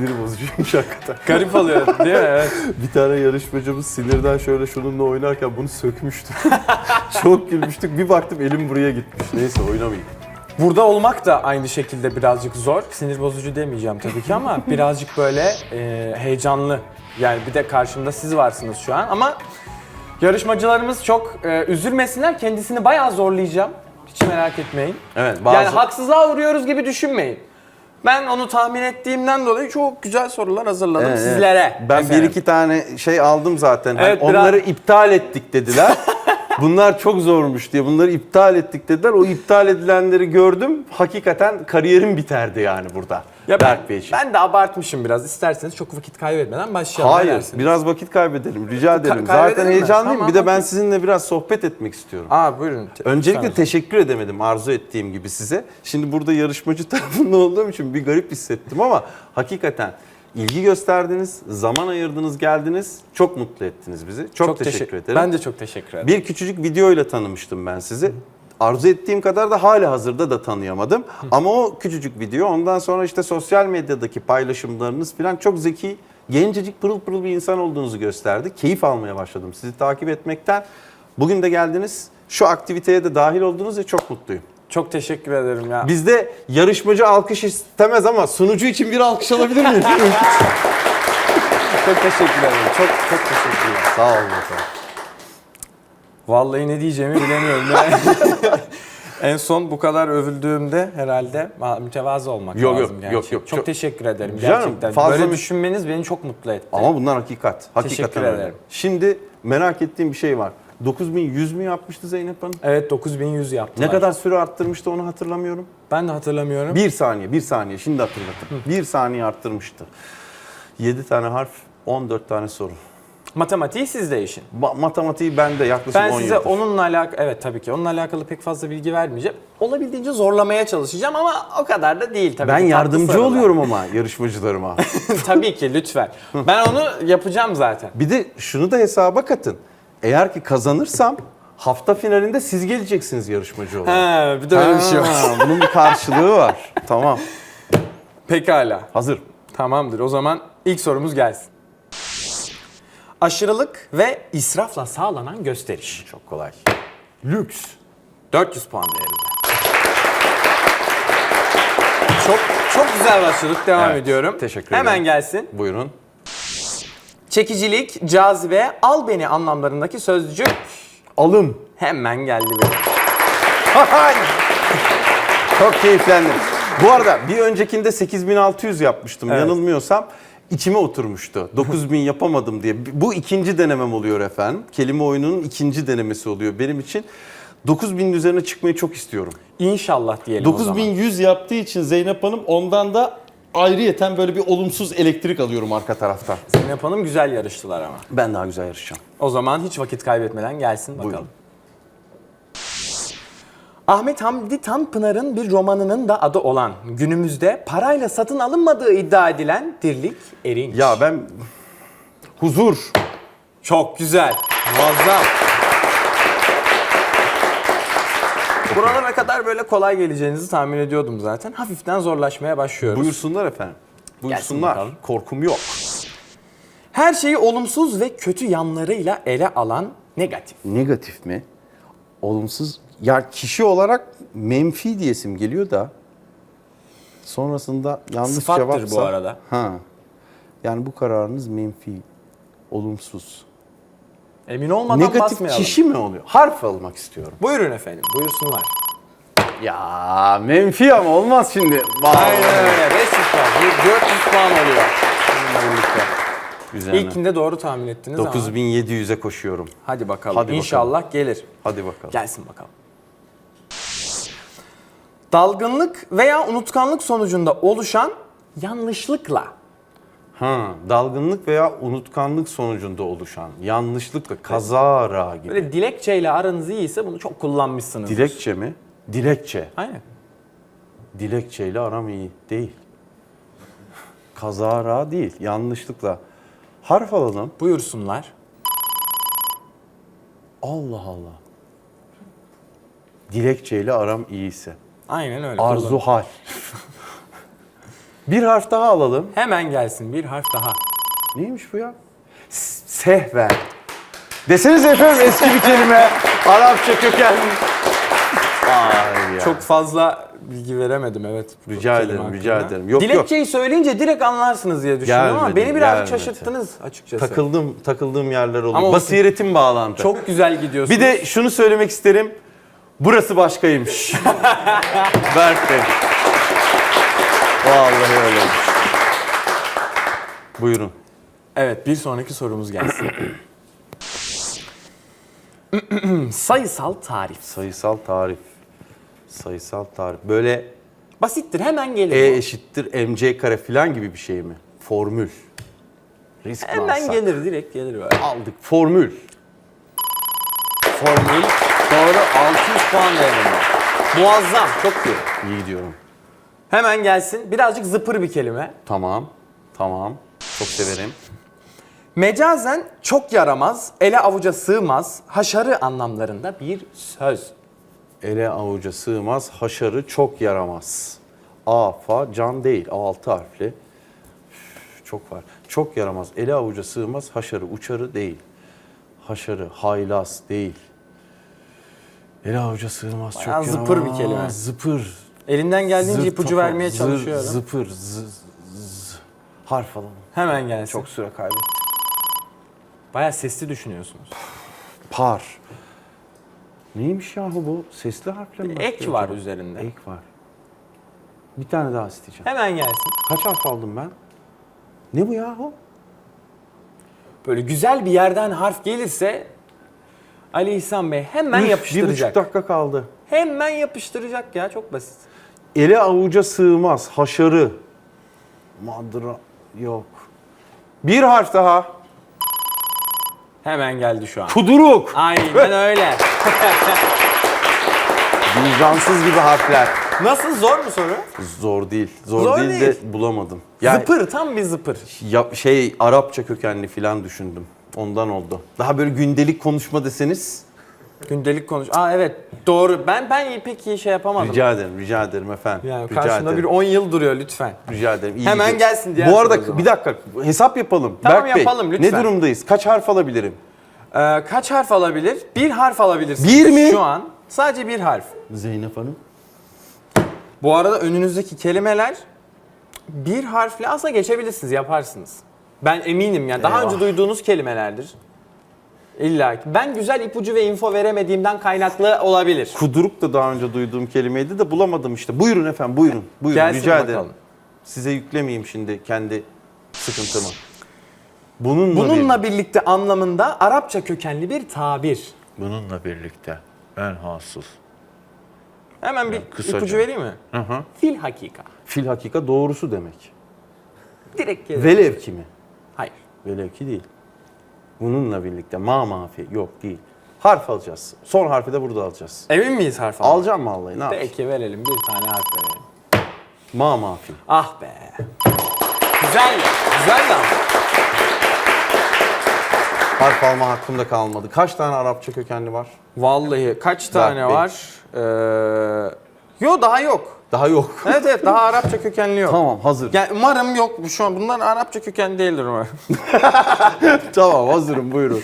sinir bozucuymuş hakikaten. Garip oluyor değil mi? Evet. Bir tane yarışmacımız sinirden şöyle şununla oynarken bunu sökmüştü. Çok gülmüştük. Bir baktım elim buraya gitmiş. Neyse oynamayayım. Burada olmak da aynı şekilde birazcık zor. Sinir bozucu demeyeceğim tabii ki ama birazcık böyle e, heyecanlı. Yani bir de karşımda siz varsınız şu an ama yarışmacılarımız çok e, üzülmesinler. Kendisini bayağı zorlayacağım. Hiç merak etmeyin. Evet bazı... Yani haksızlığa uğruyoruz gibi düşünmeyin. Ben onu tahmin ettiğimden dolayı çok güzel sorular hazırladım Evet, evet. sizlere. Ben efendim. bir iki tane şey aldım zaten. Hani Evet, biraz- onları iptal ettik dediler. Bunlar çok zormuş diye bunları iptal ettik dediler. O iptal edilenleri gördüm. Hakikaten kariyerim biterdi yani burada. Ya ben, Berk Bey için. ben de abartmışım biraz. İsterseniz çok vakit kaybetmeden başlayalım. Hayır, dersiniz? biraz vakit kaybedelim. Rica ederim. kaybedelim Zaten mi? heyecanlıyım. Tamam, bir de ben sizinle biraz sohbet etmek istiyorum. Aa buyurun. Öncelikle Lütfen. teşekkür edemedim arzu ettiğim gibi size. Şimdi burada yarışmacı tarafında olduğum için bir garip hissettim ama hakikaten ilgi gösterdiniz, zaman ayırdınız, geldiniz. Çok mutlu ettiniz bizi. Çok, teşekkür, ederim. Ben de çok teşekkür ederim. Bir küçücük videoyla tanımıştım ben sizi. Arzu ettiğim kadar da hala hazırda da tanıyamadım. Ama o küçücük video ondan sonra işte sosyal medyadaki paylaşımlarınız falan çok zeki, gencecik pırıl pırıl bir insan olduğunuzu gösterdi. Keyif almaya başladım sizi takip etmekten. Bugün de geldiniz. Şu aktiviteye de dahil oldunuz ve çok mutluyum. Çok teşekkür ederim ya. Bizde yarışmacı alkış istemez ama sunucu için bir alkış alabilir miyiz? çok teşekkür ederim. Çok çok teşekkürler. Sağ olun efendim. Vallahi ne diyeceğimi bilemiyorum. En son bu kadar övüldüğümde herhalde mütevazı olmak Yok, yok, lazım yok, gerçekten. yok. Çok, Çok- teşekkür ederim Canım, gerçekten. fazla Böyle mü- düşünmeniz beni çok mutlu etti. Ama bunlar hakikat. Hakikaten Teşekkür öyle. ederim. Şimdi merak ettiğim bir şey var. 9100 mü yapmıştı Zeynep Hanım? Evet 9100 yaptılar. Ne kadar süre arttırmıştı onu hatırlamıyorum. Ben de hatırlamıyorum. Bir saniye, bir saniye. Şimdi hatırladım. Bir saniye arttırmıştı. 7 tane harf, 14 tane soru. Matematiği sizde işin. Ba- matematiği bende yaklaşık Ben 10 size yıldır. onunla alakalı evet tabii ki onunla alakalı pek fazla bilgi vermeyeceğim. Olabildiğince zorlamaya çalışacağım ama o kadar da değil tabii Ben ki. Yardımcı oluyorum ama yarışmacılarıma. tabii ki lütfen. Ben onu yapacağım zaten. bir de şunu da hesaba katın. Eğer ki kazanırsam hafta finalinde siz geleceksiniz yarışmacı olarak. He, bir de öyle bir şey var. Ha, Bunun bir karşılığı var. tamam. Pekala. Hazır. Tamamdır. O zaman ilk sorumuz gelsin. Aşırılık ve israfla sağlanan gösteriş. Çok kolay. Lüks. 400 puan değerinde. Çok çok güzel başladık. Devam Evet, ediyorum. teşekkür Hemen ederim. gelsin. Buyurun. Çekicilik, cazibe, al beni anlamlarındaki sözcük Alım. hemen geldi. Hay! Çok keyiflendim. Bu arada bir öncekinde 8600 yapmıştım Evet. yanılmıyorsam. içime oturmuştu. 9000 yapamadım diye. Bu ikinci denemem oluyor efendim. Kelime oyununun ikinci denemesi oluyor benim için. 9000'in üzerine çıkmayı çok istiyorum. İnşallah diyelim o zaman. 9100 yaptığı için Zeynep Hanım ondan da ayrıyeten böyle bir olumsuz elektrik alıyorum arka taraftan. Zeynep Hanım güzel yarıştılar ama. Ben daha güzel yarışacağım. O zaman hiç vakit kaybetmeden gelsin bakalım. Buyurun. Ahmet Hamdi Tanpınar'ın bir romanının da adı olan günümüzde parayla satın alınmadığı iddia edilen Dirlik Erinç. Ya ben huzur. Çok güzel. Muazzam. Buralara kadar böyle kolay geleceğinizi tahmin ediyordum zaten. Hafiften zorlaşmaya başlıyoruz. Buyursunlar efendim. Buyursunlar. bakalım. Korkum yok. Her şeyi olumsuz ve kötü yanlarıyla ele alan negatif. Negatif mi? Olumsuz. Ya kişi olarak menfi diyesim geliyor da sonrasında yanlış Sıfattır cevapsa. bu arada. Ha. Yani bu kararınız menfi, olumsuz. Emin olmadan Negatif basmayalım. kişi mi oluyor? Harf almak istiyorum. Buyurun efendim, buyursunlar. Ya menfi ama olmaz şimdi. Aynen öyle. 500 puan. 400 puan oluyor. Güzel. İlkinde doğru tahmin ettiniz ama. 9700'e koşuyorum. Hadi bakalım. Hadi bakalım. İnşallah gelir. Hadi bakalım. Gelsin bakalım. Dalgınlık veya unutkanlık sonucunda oluşan yanlışlıkla. Ha, dalgınlık veya unutkanlık sonucunda oluşan yanlışlıkla kazara gibi. Böyle dilekçeyle aranız iyiyse bunu çok kullanmışsınız. Dilekçe mi? Dilekçe. Aynen. Dilekçeyle aram iyi değil. Kazara değil, yanlışlıkla. Harf alalım. Buyursunlar. Allah Allah. Dilekçeyle aram iyiyse. Aynen öyle. Arzu hal. Bir harf daha alalım. Hemen gelsin bir harf daha. Neymiş bu ya? S- Sehven. Desenize efendim eski bir kelime. Arapça köken. Ya. Çok fazla bilgi veremedim evet. bu Rica kelime ederim, rica ederim. Yok, yok. Dilekçeyi söyleyince direkt anlarsınız diye düşündüm ama Gelmedi, beni birazcık gelmedi. şaşırttınız açıkçası. takıldım, takıldığım yerler oluyor. Ama olsun. Basiretim bağlandı. Çok güzel gidiyorsunuz. Bir de şunu söylemek isterim. Burası başkaymış. Berk Bey. Vallahi öyleymiş. Buyurun. Evet bir sonraki sorumuz gelsin. Sayısal tarif. Sayısal tarif. Sayısal tarif. Böyle Basittir hemen gelir. E bu. eşittir mc kare falan gibi bir şey mi? Formül. Risk Hemen alsak? gelir direkt gelir böyle. Aldık. Formül. Formül doğru 600 puan değerinde. Muazzam çok iyi. İyi gidiyorum. Hemen gelsin birazcık zıpır bir kelime. Tamam. Tamam. Çok severim. Mecazen çok yaramaz, ele avuca sığmaz, haşarı anlamlarında bir söz. Ele avuca sığmaz, haşarı çok yaramaz. A, fa, can değil. Altı harfli. Üf, Çok var. Çok yaramaz. Ele avuca sığmaz, haşarı, uçarı değil. Haşarı, haylaz değil. Ele avuca sığmaz, çok Bayağı yaramaz. zıpır bir kelime. Zıpır. Elimden geldiğince Zır ipucu topu, vermeye zır, çalışıyorum. Zıpır, z, z- harf alalım. Hemen gelsin. Çok süre kaybettim. Bayağı sesli düşünüyorsunuz. Par. Neymiş yahu bu? Sesli harfle mi? Ek var acaba? üzerinde. Ek var. Bir tane daha isteyeceğim. Hemen gelsin. Kaç harf aldım ben? Ne bu yahu? Böyle güzel bir yerden harf gelirse Ali İhsan Bey hemen Üf, Bir yapıştıracak. buçuk dakika kaldı. Hemen yapıştıracak ya çok basit. Ele avuca sığmaz. Haşarı. Madra. Yok. Bir harf daha. Hemen geldi şu an. Kuduruk. Aynen öyle. Vicdansız gibi harfler. Nasıl zor mu soru? Zor değil. Zor, Zor değil, değil. de bulamadım. Yani Zıpır tam bir zıpır. ya- şey Arapça kökenli falan düşündüm. Ondan oldu. Daha böyle gündelik konuşma deseniz. Gündelik konuş. Aa evet doğru. Ben ben pek iyi şey yapamadım. Rica ederim, rica ederim efendim. yani rica karşımda bir ederim. 10 yıl duruyor lütfen. Rica ederim. iyi Hemen gidiyor. gelsin diğer Bu soru o arada zaman. bir dakika hesap yapalım. Tamam, Berk Bey, yapalım, lütfen. Ne durumdayız? Kaç harf alabilirim? Ee, kaç harf alabilir? Bir harf alabilirsiniz. Bir mi? Şu an sadece bir harf. Zeynep Hanım. Bu arada önünüzdeki kelimeler bir harfle aslında geçebilirsiniz, yaparsınız. Ben eminim yani daha Eyvah. önce duyduğunuz kelimelerdir. İlla ki. Ben güzel ipucu ve info veremediğimden kaynaklı olabilir. Kuduruk da daha önce duyduğum kelimeydi de bulamadım işte. Buyurun efendim buyurun. Buyurun Gelsin rica bakalım. ederim. Size yüklemeyeyim şimdi kendi sıkıntımı. Bununla, Bununla bir- birlikte anlamında Arapça kökenli bir tabir. bununla birlikte en hasıl. Hemen bir kısaca. ipucu vereyim mi? Hı hı. Fil hakika. Fil hakika doğrusu demek. Direkt gelir. Velev ki mi? Hayır. Velev ki değil. Bununla birlikte ma mafi yok değil. Harf alacağız. Son harfi de burada alacağız. Emin miyiz harf almak? Alacağım vallahi ne yapayım? Peki verelim bir tane harf verelim. Ma mafi. Ah be. Güzel. Güzel de ama. Harf alma hakkımda kalmadı. Kaç tane Arapça kökenli var? Vallahi kaç tane Bey. var? Ee, yo daha yok. Daha yok. Evet evet daha Arapça kökenli yok. tamam hazır. Yani umarım yok şu an. Bunlar Arapça kökenli değildir umarım. tamam hazırım buyurun.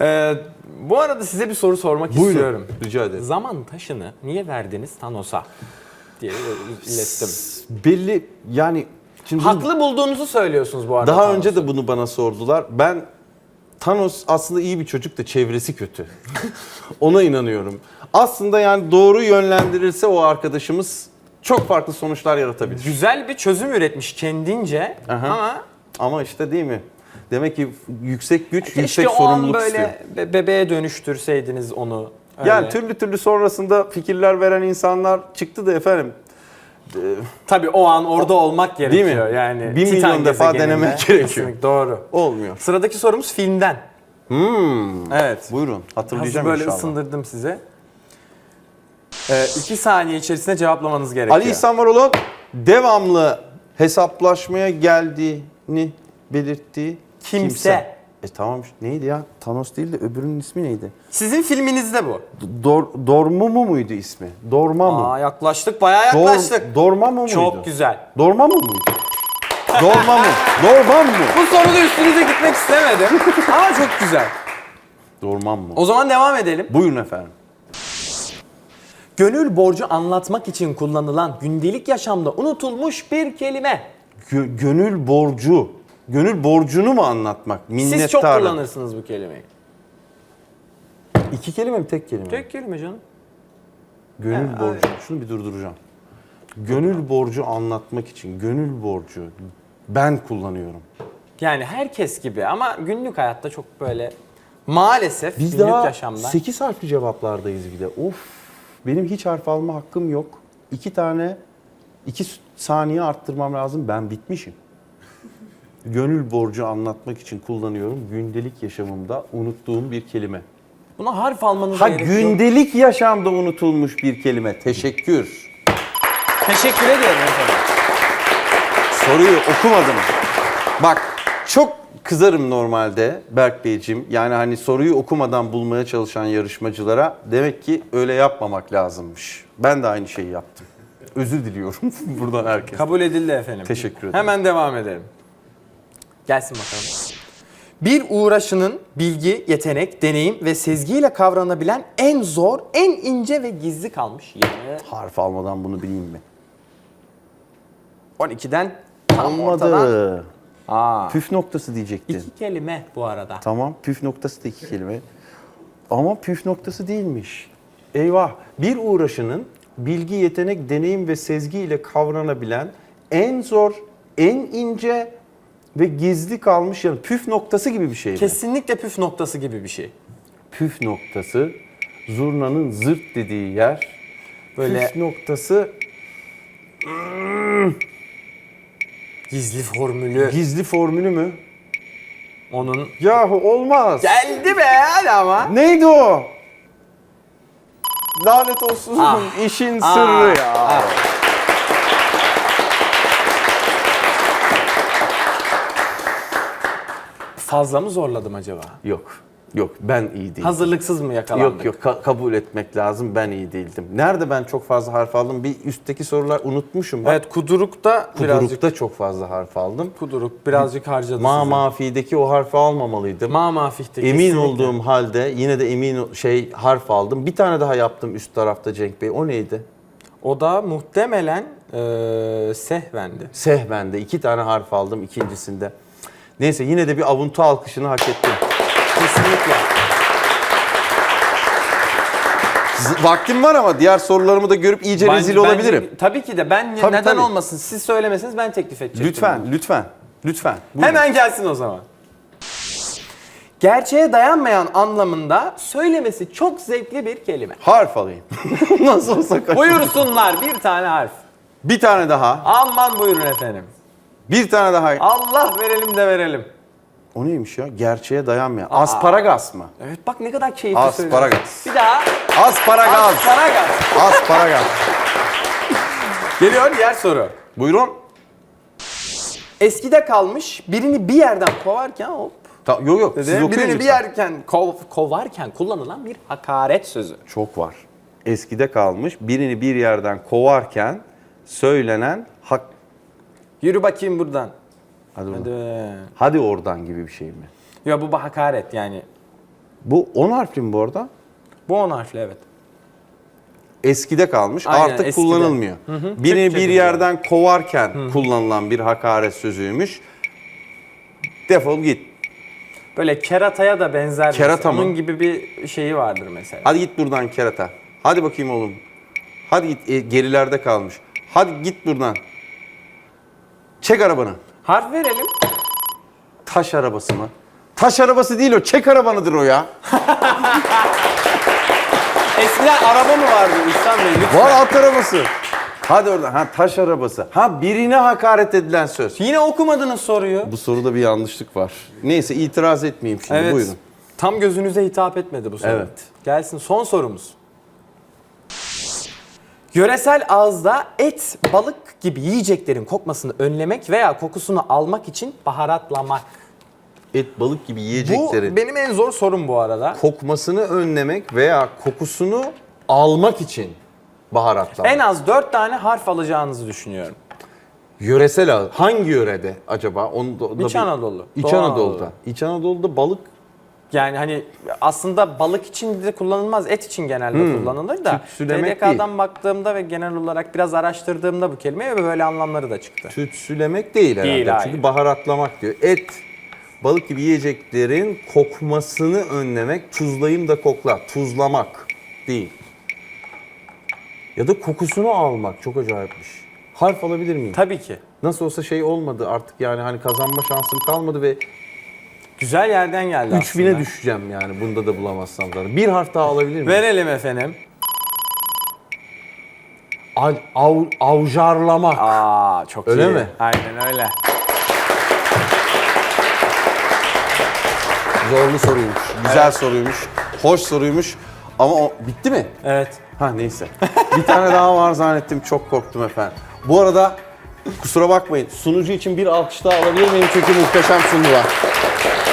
Ee, bu arada size bir soru sormak Buyurun. istiyorum. Rica ederim. Zaman taşını niye verdiniz Thanos'a? diye ilettim. Belli yani şimdi bunu- Haklı bulduğunuzu söylüyorsunuz bu arada. daha Thanos'u. önce de bunu bana sordular. Ben Thanos aslında iyi bir çocuk da çevresi kötü. Ona inanıyorum. Aslında yani doğru yönlendirilse o arkadaşımız çok farklı sonuçlar yaratabilir. Güzel bir çözüm üretmiş kendince Aha. ama Ama işte değil mi? Demek ki yüksek güç, keşke yüksek o an sorumluluk böyle istiyor. be- bebeğe dönüştürseydiniz onu. Öyle. Yani türlü türlü sonrasında fikirler veren insanlar çıktı da efendim. e, Tabii o an orada olmak Değil gerekiyor. mi? Yani Bir Titan milyon defa gezegeninde. denemek gerekiyor. Kesinlikle, doğru. Olmuyor. Sıradaki sorumuz filmden. Hmm. Evet. Buyurun Hazır hatırlayacağım böyle inşallah. ısındırdım size. Ee, iki saniye içerisinde cevaplamanız gerekiyor. Ali İhsan Varol'un devamlı hesaplaşmaya geldiğini belirttiği Kimse. E tamam neydi ya? Thanos değil de öbürünün ismi neydi? Sizin filminizde bu. Dor, Dormammu muydu ismi? Dormammu. Aa yaklaştık, bayağı Dor, yaklaştık. Dormammu muydu? Çok güzel. Dormammu muydu? Dormammu. Dormammu. Bu soruda üstünüze gitmek istemedim. Ama çok güzel. Dormammu. O zaman devam edelim. Buyurun efendim. Gönül borcu anlatmak için kullanılan gündelik yaşamda unutulmuş bir kelime. Gö- gönül borcu. Gönül borcunu mu anlatmak? Minnettarım. Siz çok kullanırsınız bu kelimeyi. İki kelime mi tek kelime mi? Tek kelime canım. Gönül Ha, borcu. Şunu bir durduracağım. Gönül borcu anlatmak için gönül borcu ben kullanıyorum. Yani herkes gibi ama günlük hayatta çok böyle maalesef Biz günlük daha yaşamda 8 harfli cevaplardayız bir de. Of. Benim hiç harf alma hakkım yok. İki tane, iki saniye arttırmam lazım. Ben bitmişim. Gönül borcu anlatmak için kullanıyorum. Gündelik yaşamımda unuttuğum bir kelime. buna harf almanıza Ha gerek yok. gündelik yaşamda unutulmuş bir kelime. Teşekkür. Teşekkür ederim efendim. Soruyu okumadım. Bak çok kızarım normalde Berk Beyciğim. Yani hani soruyu okumadan bulmaya çalışan yarışmacılara demek ki öyle yapmamak lazımmış. Ben de aynı şeyi yaptım. Özür diliyorum buradan herkese. Kabul edildi efendim. Teşekkür ederim. Hemen devam edelim. Gelsin bakalım. Bir uğraşının bilgi, yetenek, deneyim ve sezgiyle kavranabilen en zor, en ince ve gizli kalmış yeri. Harf almadan bunu bileyim mi? 12'den tam ortadan. Aa. Püf noktası diyecektin. İki kelime bu arada. Tamam püf noktası da iki kelime. Ama püf noktası değilmiş. Eyvah. Bir uğraşının bilgi, yetenek, deneyim ve sezgi ile kavranabilen en zor, en ince ve gizli kalmış yani püf noktası gibi bir şey mi? Kesinlikle püf noktası gibi bir şey. Püf noktası zurnanın zırt dediği yer. Böyle- Püf noktası Gizli formülü. gizli formülü mü? Onun Yahu olmaz. geldi be hadi ama. Neydi o? Lanet olsun Ah. işin Ah. sırrı ya. Ah. Fazla mı zorladım acaba? Yok. Yok ben iyi değilim. Hazırlıksız mı yakalandık? Yok yok ka- kabul etmek lazım ben iyi değildim. Nerede ben çok fazla harf aldım? Bir üstteki sorular unutmuşum. Bak, Evet kudurukta birazcık Kuduruk'ta çok fazla harf aldım. kuduruk birazcık harcadı Ma sizi. mafi'deki o harfi almamalıydım. Ma mafihte Emin kesinlikle. olduğum halde yine de emin ol- şey harf aldım. Bir tane daha yaptım üst tarafta Cenk Bey. O neydi? O da muhtemelen eee sehvendi. Sehven'de iki tane harf aldım ikincisinde. Neyse yine de bir avuntu alkışını hak ettim. Kesinlikle. Vaktim var ama diğer sorularımı da görüp iyice Ben- rezil bence- olabilirim. tabii ki de ben Tabii, neden tabii. olmasın siz söylemeseniz ben teklif edecektim. Lütfen, lütfen, lütfen. Buyurun. Hemen gelsin o zaman. Gerçeğe dayanmayan anlamında söylemesi çok zevkli bir kelime. Harf alayım. Nasıl olsa kaç- Buyursunlar bir tane harf. Bir tane daha. Aman buyurun efendim. Bir tane daha. Allah verelim de verelim. O neymiş ya? Gerçeğe dayanmayan. Asparagas mı? Evet bak ne kadar keyifli Asparagas. söylüyorsun. Bir daha. Asparagas. Asparagas. Asparagas. Geliyor diğer soru. Buyurun. Eskide kalmış birini bir yerden kovarken hop Ta- yok yok. Siz okuyun Birini bir lütfen. yerken kov, kovarken kullanılan bir hakaret sözü. Çok var. Eskide kalmış. Birini bir yerden kovarken söylenen hak... Yürü bakayım buradan. Hadi, Hadi. oradan. Hadi oradan gibi bir şey mi? Ya bu bir hakaret yani. Bu 10 harfli mi bu arada? Bu on harfli evet. Eskide kalmış. Aynen, artık eskide. kullanılmıyor. Birini Türkçe bir yerden kovarken kullanılan bir hakaret sözüymüş. Defol git. Böyle kerataya da benzer. Kerata mesela. mı? Onun gibi bir şeyi vardır mesela. Hadi git buradan kerata. Hadi bakayım oğlum. Hadi git e, gerilerde kalmış. Hadi git buradan. Çek arabanı. Harf verelim. Taş arabası mı? Taş arabası değil o. Çek arabanıdır o ya. Eskiden araba mı vardı İhsan Bey? Lütfen. Var at arabası. Hadi oradan. Ha taş arabası. Ha birine hakaret edilen söz. Yine okumadınız soruyu. Bu soruda bir yanlışlık var. Neyse itiraz etmeyeyim şimdi. Evet. Buyurun. Tam gözünüze hitap etmedi bu soru. Evet. Gelsin son sorumuz. Yöresel ağızda et, balık gibi yiyeceklerin kokmasını önlemek veya kokusunu almak için baharatlamak. et, balık gibi Bu yiyeceklerin benim en zor sorum bu arada. kokmasını önlemek veya kokusunu almak için baharatlamak. En az 4 tane harf alacağınızı düşünüyorum. Yöresel ağ- hangi yörede acaba? Onu da, da İç bir- Anadolu. İç Doğu Anadolu'da. Anadolu. İç Anadolu'da balık Yani hani aslında balık için de kullanılmaz, et için genelde kullanılır da. TDK'dan baktığımda ve genel olarak biraz araştırdığımda bu kelimeyi ve böyle anlamları da çıktı. tütsülemek değil herhalde. Değil, hayır. Çünkü baharatlamak diyor. Et, balık gibi yiyeceklerin kokmasını önlemek, tuzlayayım da kokla. Tuzlamak değil. Ya da kokusunu almak çok acayipmiş. Harf alabilir miyim? Tabii ki. Nasıl olsa şey olmadı artık yani hani kazanma şansım kalmadı ve Güzel yerden geldi 3000'e aslında. düşeceğim yani bunda da bulamazsam zaten. Bir harf daha alabilir miyim? Verelim efendim. Al, av, avjarlamak. Aa çok Öyle iyi. mi? Aynen öyle. Zorlu soruymuş. Güzel soruymuş. Hoş soruymuş. Ama o bitti mi? Evet. Ha neyse. Bir tane daha var zannettim. Çok korktum efendim. Bu arada kusura bakmayın. Sunucu için bir alkış daha alabilir miyim? Çünkü muhteşem sundular.